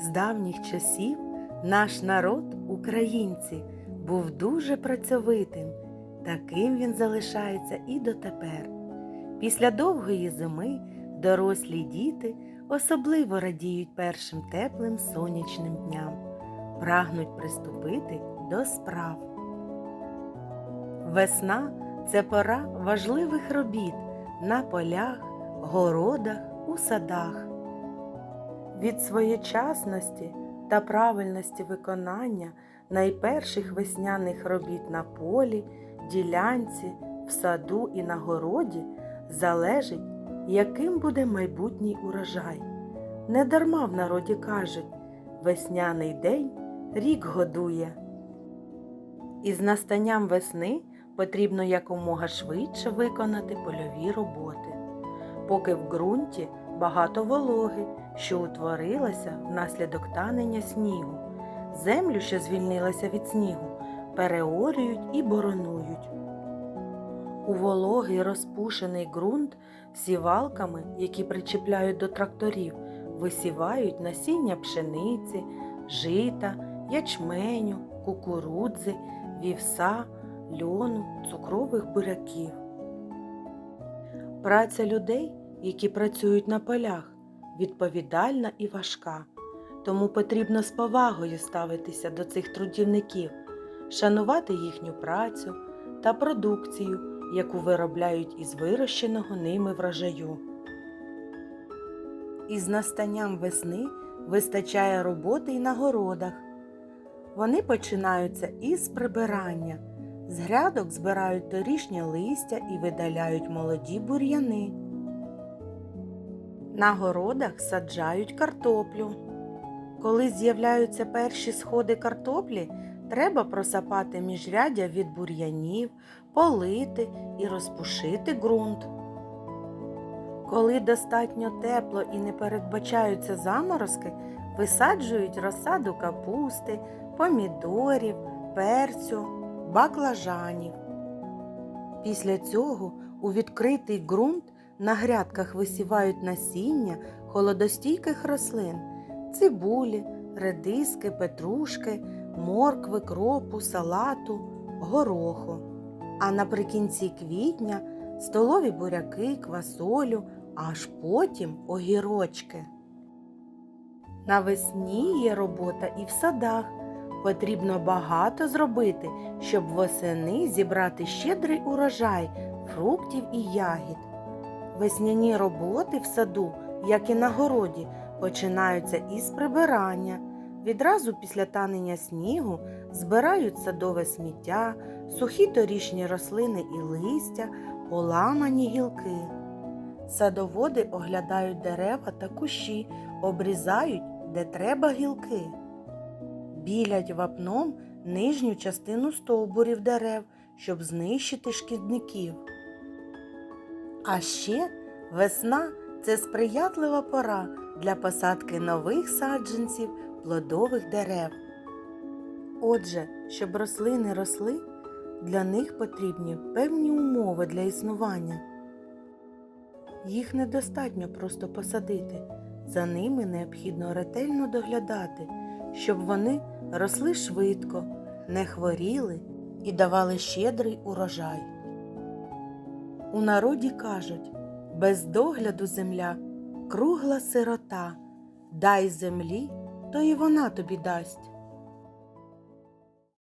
З давніх часів наш народ, українці, був дуже працьовитим. Таким він залишається і дотепер. Після довгої зими дорослі діти особливо радіють першим теплим сонячним дням, прагнуть приступити до справ. Весна це пора важливих робіт на полях, городах, у садах. Від своєчасності та правильності виконання найперших весняних робіт на полі, ділянці, в саду і на городі залежить, яким буде майбутній урожай. Недарма в народі кажуть весняний день рік годує. Із настанням весни потрібно якомога швидше виконати польові роботи, поки в ґрунті багато вологи, що утворилася внаслідок танення снігу. Землю, що звільнилася від снігу, переорюють і боронують. У вологий розпушений ґрунт сівалками, які причіпляють до тракторів, висівають насіння пшениці, жита, ячменю, кукурудзи, вівса, льону, цукрових буряків. Праця людей, які працюють на полях, відповідальна і важка, тому потрібно з повагою ставитися до цих трудівників, шанувати їхню працю та продукцію, яку виробляють із вирощеного ними врожаю. Із настанням весни вистачає роботи й на городах. Вони починаються із прибирання. З грядок збирають торішнє листя і видаляють молоді бур'яни. На городах саджають картоплю. Коли з'являються перші сходи картоплі, треба просапати міжряддя від бур'янів, полити і розпушити ґрунт. Коли достатньо тепло і не передбачаються заморозки, висаджують розсаду капусти, помідорів, перцю, баклажанів. Після цього у відкритий ґрунт на грядках висівають насіння холодостійких рослин, цибулі, редиски, петрушки, моркви, кропу, салату, гороху. А наприкінці квітня столові буряки, квасолю, аж потім огірочки. Навесні є робота і в садах. Потрібно багато зробити, щоб восени зібрати щедрий урожай фруктів і ягід. Весняні роботи в саду, як і на городі, починаються із прибирання. Відразу після танення снігу збирають садове сміття, сухі торішні рослини і листя, поламані гілки. Садоводи оглядають дерева та кущі, обрізають, де треба гілки. Білять вапном нижню частину стовбурів дерев, щоб знищити шкідників. А ще весна це сприятлива пора для посадки нових саджанців плодових дерев. Отже, щоб рослини росли, для них потрібні певні умови для існування. Їх недостатньо просто посадити, за ними необхідно ретельно доглядати, щоб вони росли швидко, не хворіли і давали щедрий урожай. У народі кажуть без догляду земля кругла сирота, дай землі, то і вона тобі дасть.